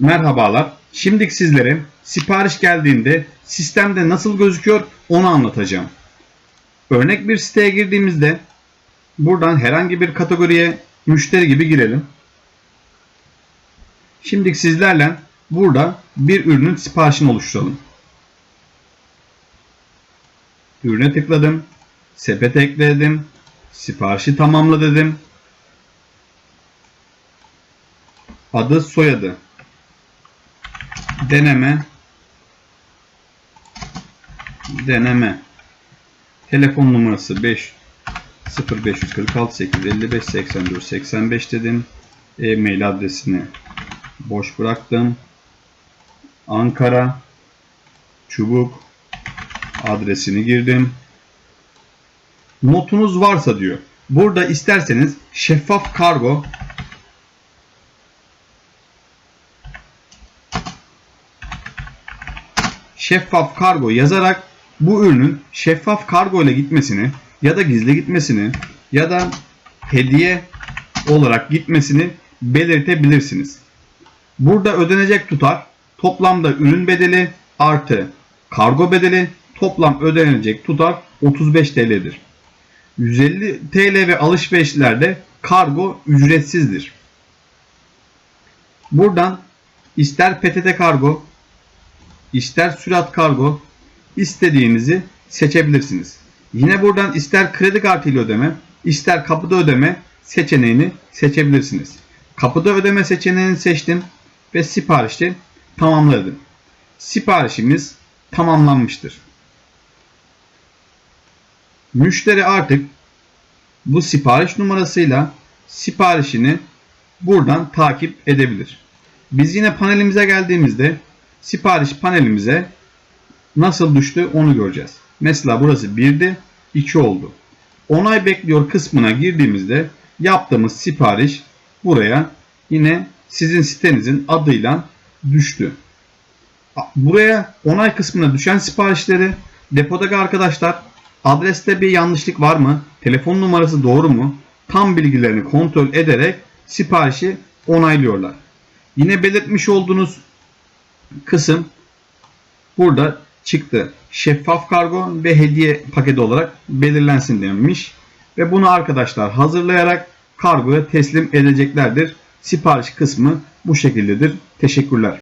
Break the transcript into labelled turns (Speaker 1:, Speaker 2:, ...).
Speaker 1: Merhabalar. Şimdi sizlere sipariş geldiğinde sistemde nasıl gözüküyor onu anlatacağım. Örnek bir siteye girdiğimizde buradan herhangi bir kategoriye müşteri gibi girelim. Şimdi sizlerle burada bir ürünün siparişini oluşturalım. Ürüne tıkladım. Sepete ekledim. Siparişi tamamla dedim. Adı soyadı. Deneme. Deneme. Telefon numarası 5 0546 855 84 85 dedim. E-mail adresini boş bıraktım. Ankara Çubuk adresini girdim. Notunuz varsa diyor. Burada isterseniz şeffaf kargo şeffaf kargo yazarak bu ürünün şeffaf kargo ile gitmesini ya da gizli gitmesini ya da hediye olarak gitmesini belirtebilirsiniz. Burada ödenecek tutar toplamda ürün bedeli artı kargo bedeli toplam ödenecek tutar 35 TL'dir. 150 TL ve alışverişlerde kargo ücretsizdir. Buradan ister PTT kargo, ister sürat kargo istediğinizi seçebilirsiniz. Yine buradan ister kredi kartıyla ödeme, ister kapıda ödeme seçeneğini seçebilirsiniz. Kapıda ödeme seçeneğini seçtim ve siparişi tamamladım. Siparişimiz tamamlanmıştır. Müşteri artık bu sipariş numarasıyla siparişini buradan takip edebilir. Biz yine panelimize geldiğimizde sipariş panelimize nasıl düştü onu göreceğiz. Mesela burası 1'di 2 oldu. Onay bekliyor kısmına girdiğimizde yaptığımız sipariş buraya yine sizin sitenizin adıyla düştü. Buraya onay kısmına düşen siparişleri depodaki arkadaşlar adreste bir yanlışlık var mı? Telefon numarası doğru mu? Tam bilgilerini kontrol ederek siparişi onaylıyorlar. Yine belirtmiş olduğunuz kısım burada çıktı. Şeffaf kargo ve hediye paketi olarak belirlensin denmiş. Ve bunu arkadaşlar hazırlayarak kargoya teslim edeceklerdir. Sipariş kısmı bu şekildedir. Teşekkürler.